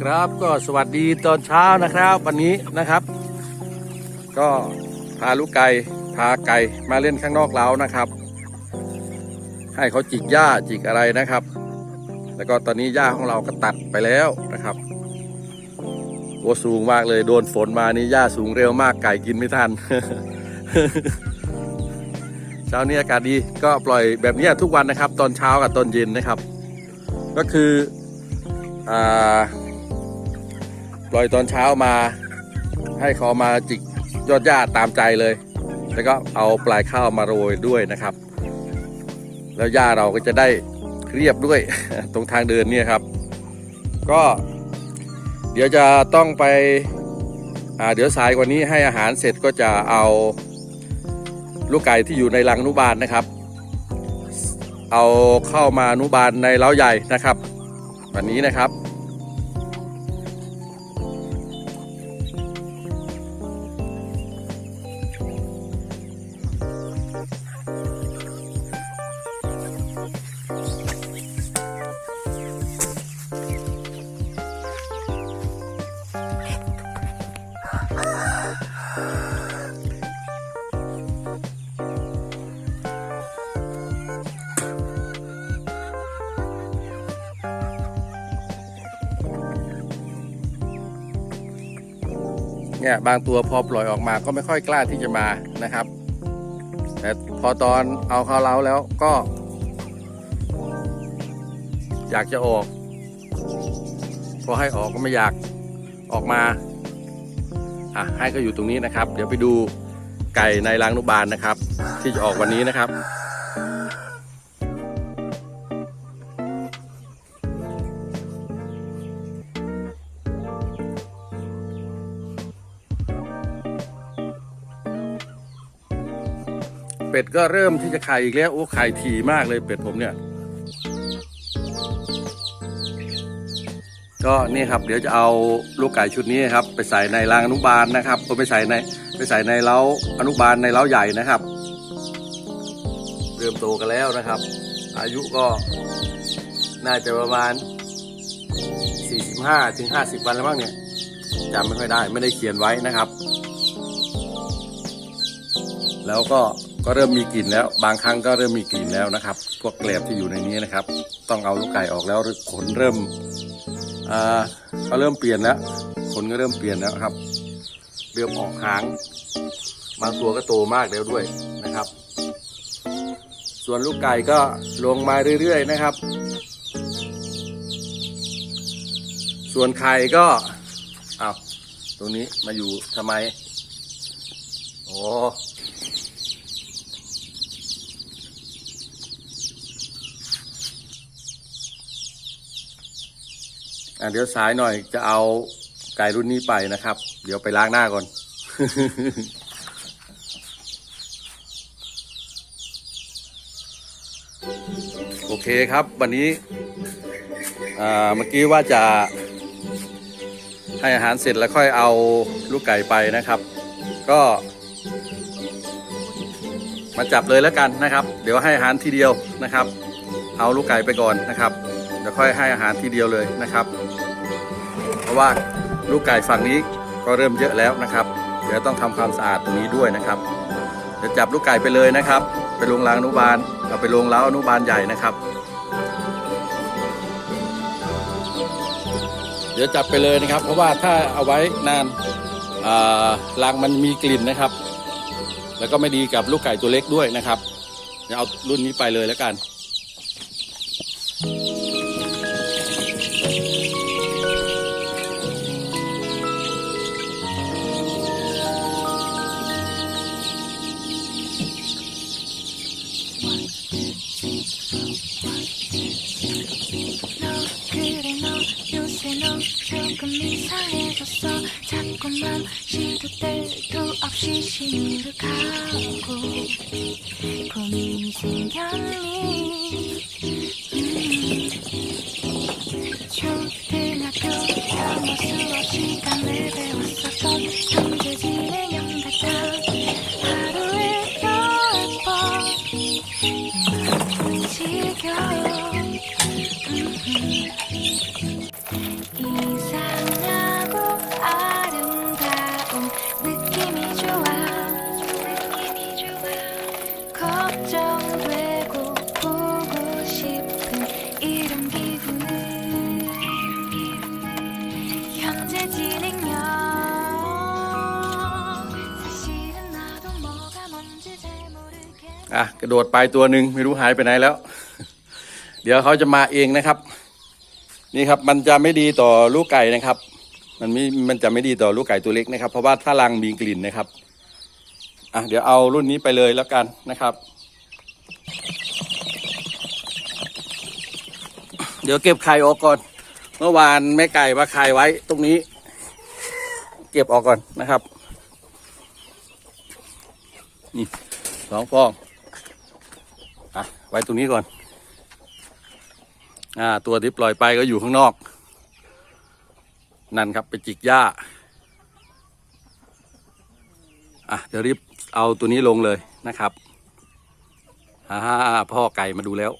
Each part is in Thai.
ครับก็สวัสดีตอนเช้านะครับ วันนี้นะครับ ก็พาลูกไก่พาไก่มาเล่นข้างนอกเล้านะครับ ให้เขาจิกหญ้าจิกอะไรนะครับ แล้วก็ตอนนี้หญ้าของเราก็ตัดไปแล้วนะครับโอ้สูงมากเลยโดนฝนมานี่หญ้าสูงเร็วมากไก่กินไม่ทันเช้านี้อากาศดีก็ปล่อยแบบนี้ทุกวันนะครับ ตอนเช้ากับตอนเย็นนะครับ ก็คืออ่า ปล่อยตอนเช้ามา ให้เขามาจิกยอดหญ้าตามใจเลย แล้วก็เอาปลายข้าวมาโรยด้วยนะครับ แล้วหญ้าเราก็จะได้เรียบด้วยตรงทางเดินเนี่ยครับ ก็ เดี๋ยวจะต้องไปเดี๋ยวสายกว่านี้ให้อาหารเสร็จก็จะเอาลูกไก่ที่อยู่ในรังนุบาลนะครับ เอาเข้ามานุบาลในเล้าใหญ่นะครับ วันนี้นะครับ เนี่ยบางตัวพอปล่อยออกมาก็ไม่ค่อยกล้าที่จะมานะครับ แต่พอตอนเอาเข้าเล้าแล้วก็ อยากจะออกพอให้ออกก็ไม่อยากออกมาอะให้ก็อยู่ตรงนี้นะครับ เดี๋ยวไปดูไก่ในรังนุบาลนะครับ ที่จะออกวันนี้นะครับ เป็ดก็เริ่มที่จะไข่อีกแล้วโอ้ไข่ถี่มากเลยเป็ดผมเนี่ย ก็นี่ครับ เดี๋ยวจะเอาลูกไก่ชุดนี้ครับ ไปใส่ในรางอนุบาลนะครับก็ไปใส่ในไปใส่ในเล้าอนุบาลในเล้าใหญ่นะครับ เริ่มโตกันแล้วนะครับ อายุก็น่าจะประมาณ 45ถึง50 วันแล้วบ้างเนี่ยจำไม่ค่อยได้ไม่ได้เขียนไว้นะครับ แล้วก็ ก็เริ่มมีกลิ่นแล้ว บางครั้งก็เริ่มมีกลิ่นแล้วนะครับ พวกแกลบที่อยู่ในนี้นะครับ ต้องเอาลูกไก่ออกแล้วขนเริ่มอ่าก็เริ่มเปลี่ยนแล้วขนก็เริ่มเปลี่ยนแล้วครับ เริ่มออกหางบางตัวก็โตมากแล้วด้วยนะครับ ส่วนลูกไก่ก็ลงมาเรื่อยๆนะครับ ส่วนไข่ก็อ้าวตรงนี้มาอยู่ทำไม โอ้ เดี๋ยวสายหน่อยจะเอาไก่รุ่นนี้ไปนะครับ เดี๋ยวไปล้างหน้าก่อน โอเคครับ วันนี้เมื่อกี้ว่าจะให้อาหารเสร็จแล้วค่อยเอาลูกไก่ไปนะครับ ก็มาจับเลยแล้วกันนะครับ เดี๋ยวให้อาหารทีเดียวนะครับ เอาลูกไก่ไปก่อนนะครับเดี๋ยวค่อยให้อาหารทีเดียวเลยนะครับ ราะว่าลูกไก่ฝั่งนี้ก็เริ่มเยอะแล้วนะครับ เดี๋ยวต้องทำความสะอาดตรงนี้ด้วยนะครับเดี๋ยวจับลูกไก่ไปเลยนะครับ ไปลงรางอนุบาลเอาไปลงเล้าอนุบาลใหญ่นะครับ เดี๋ยวจับไปเลยนะครับ เพราะว่าถ้าเอาไว้นานอ่ารางมันมีกลิ่นนะครับ แล้วก็ไม่ดีกับลูกไก่ตัวเล็กด้วยนะครับเดี๋ยวเอารุ่นนี้ไปเลยแล้วกัน 이상해졌어. 자꾸만 시도 때도 없이 시무룩하고 อะกระโดดไปตัวหนึ่งไม่รู้หายไปไหนแล้ว เดี๋ยวเขาจะมาเองนะครับ นี่ครับมันจะไม่ดีต่อลูกไก่นะครับ มันไม่มันจะไม่ดีต่อลูกไก่ตัวเล็กนะครับ เพราะว่าถ้ารังมีกลิ่นนะครับอะเดี๋ยวเอารุ่นนี้ไปเลยแล้วกันนะครับ เดี๋ยวเก็บไข่ออกก่อน เมื่อวานแม่ไก่มาไข่ไว้ตรงนี้ เก็บออกก่อนนะครับนี่สองฟอง ไว้ตรงนี้ก่อน อ่า ตัวที่ปล่อยไปก็อยู่ข้างนอก นั่นครับไปจิกหญ้า อะเดี๋ยวรีบเอาตัวนี้ลงเลยนะครับฮ่าพ่อไก่มาดูแล้ว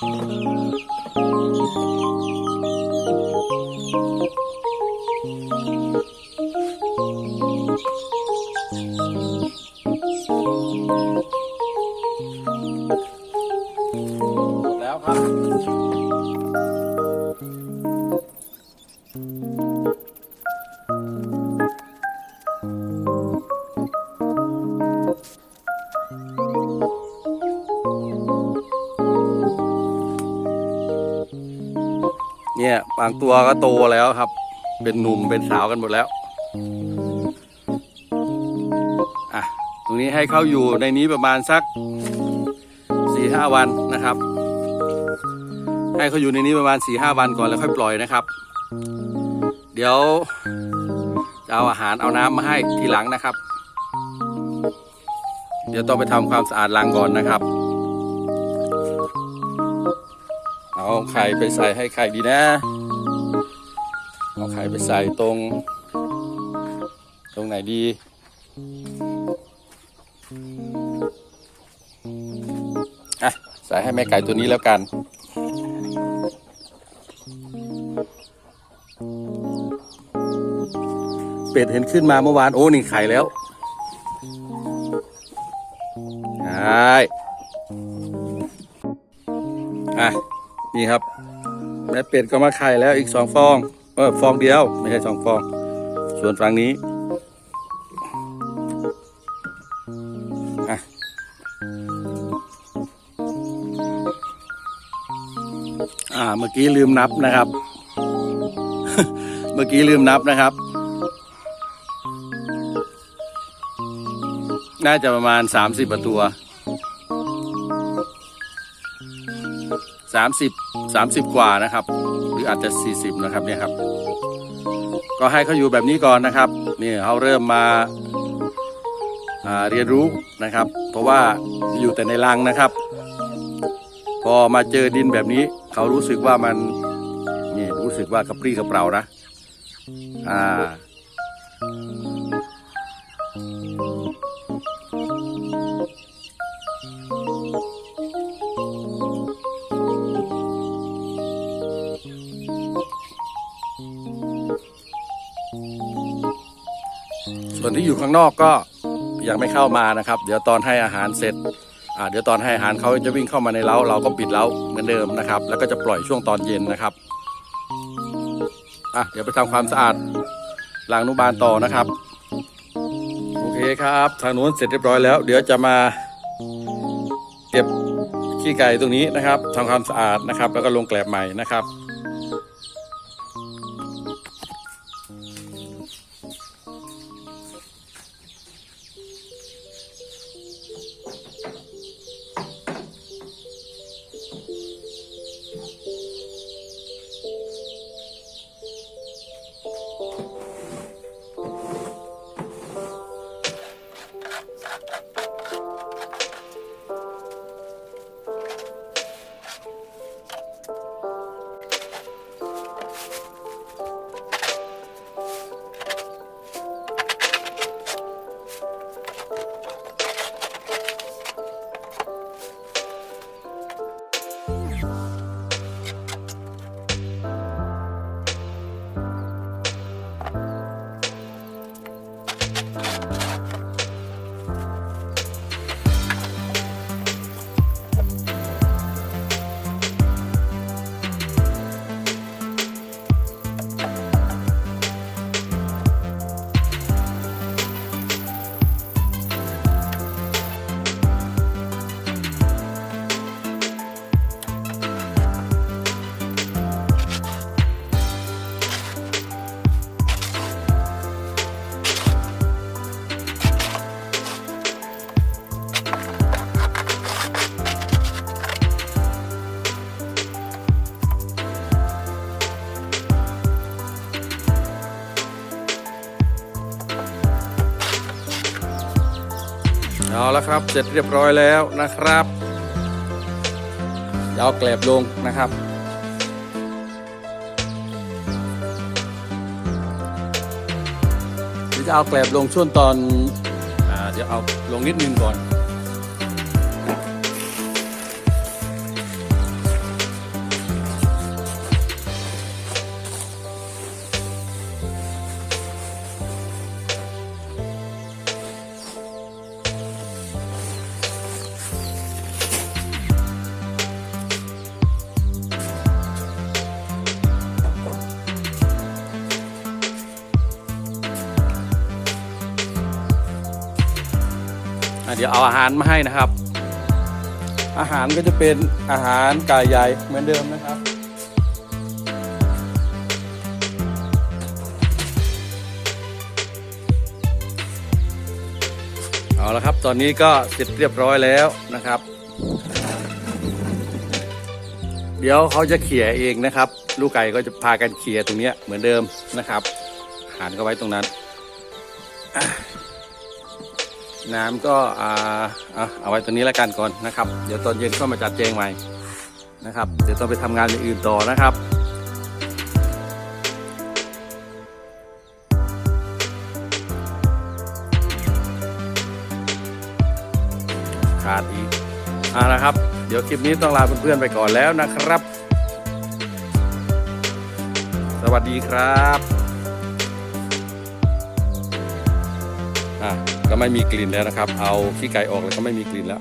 ห เนี่ยบางตัวก็โตแล้วครับ เป็นหนุ่มเป็นสาวกันหมดแล้วอะตรงนี้ให้เขาอยู่ในนี้ประมาณสักสี่ห้าวันนะครับ ให้เขาอยู่ในนี้ประมาณสี่ห้าวันก่อนแล้วค่อยปล่อยนะครับ เดี๋ยวจะเอาอาหารเอาน้ำมาให้ทีหลังนะครับ เดี๋ยวต้องไปทำความสะอาดรังก่อนนะครับ เอาไข่ไปใส่ให้ไข่ดีนะ เอาไข่ไปใส่ตรง ตรงไหนดี อะ ใส่ให้แม่ไก่ตัวนี้แล้วกันเป็ดเห็นขึ้นมาเมื่อวาน โอ้นี่ไข่แล้วใช่อะ นี่ครับแม่เป็ดก็มาไข่แล้วอีกสองฟองเออฟองเดียว ไม่ใช่สองฟอง ส่วนฝั่งนี้อะอ่าเมื่อกี้ลืมนับนะครับ เมื่อกี้ลืมนับนะครับ น่าจะประมาณสามสิบตัว สามสิบสามสิบกว่านะครับ หรืออาจจะสี่สิบนะครับเนี่ยครับ ก็ให้เขาอยู่แบบนี้ก่อนนะครับนี่เขาเริ่มมาาเรียนรู้นะครับ เพราะว่าอยู่แต่ในรังนะครับ พอมาเจอดินแบบนี้ เขารู้สึกว่ามันนี่รู้สึกว่ากระปรี้กระเปร่านะอ่า ส่วนที่อยู่ข้างนอกก็ยังไม่เข้ามานะครับ เดี๋ยวตอนให้อาหารเสร็จเดี๋ยวตอนให้อาหารเขาจะวิ่งเข้ามาในเล้าเราก็ปิดเล้าเหมือนเดิมนะครับ แล้วก็จะปล่อยช่วงตอนเย็นนะครับอะเดี๋ยวไปทำความสะอาดล้างนุบาลต่อนะครับ โอเคครับทางนู้นเสร็จเรียบร้อยแล้ว เดี๋ยวจะมาเก็บขี้ไก่ตรงนี้นะครับทำความสะอาดนะครับ แล้วก็ลงแกลบใหม่นะครับ you ล้วครับ เสร็จเรียบร้อยแล้วนะครับเอาแกลบลงนะครับ จะเอาแกลบลงช่วงตอนอาเดี๋ยวเอาลงนิดนึงก่อน เดี๋ยวเอาอาหารมาให้นะครับ อาหารก็จะเป็นอาหารไก่ใหญ่เหมือนเดิมนะครับเอาละครับตอนนี้ก็เสร็จเรียบร้อยแล้วนะครับ เดี๋ยวเขาจะเขี่ยเองนะครับ ลูกไก่ก็จะพากันเขี่ยตรงนี้เหมือนเดิมนะครับอาหารก็ไว้ตรงนั้น น้ำก็อ่าเอาเอาไว้ตรงนี้แล้วกันก่อนนะครับ เดี๋ยวตอนเย็นก็มาจัดแจงใหม่นะครับ เดี๋ยวต้องไปทำงานอื่นต่อนะครับขาดอีกอ่านะครับ เดี๋ยวคลิปนี้ต้องลาเพื่อนๆไปก่อนแล้วนะครับ สวัสดีครับอะ ก็ไม่มีกลิ่นแล้วนะครับ เอาขี้ไก่ออกแล้วก็ไม่มีกลิ่นแล้ว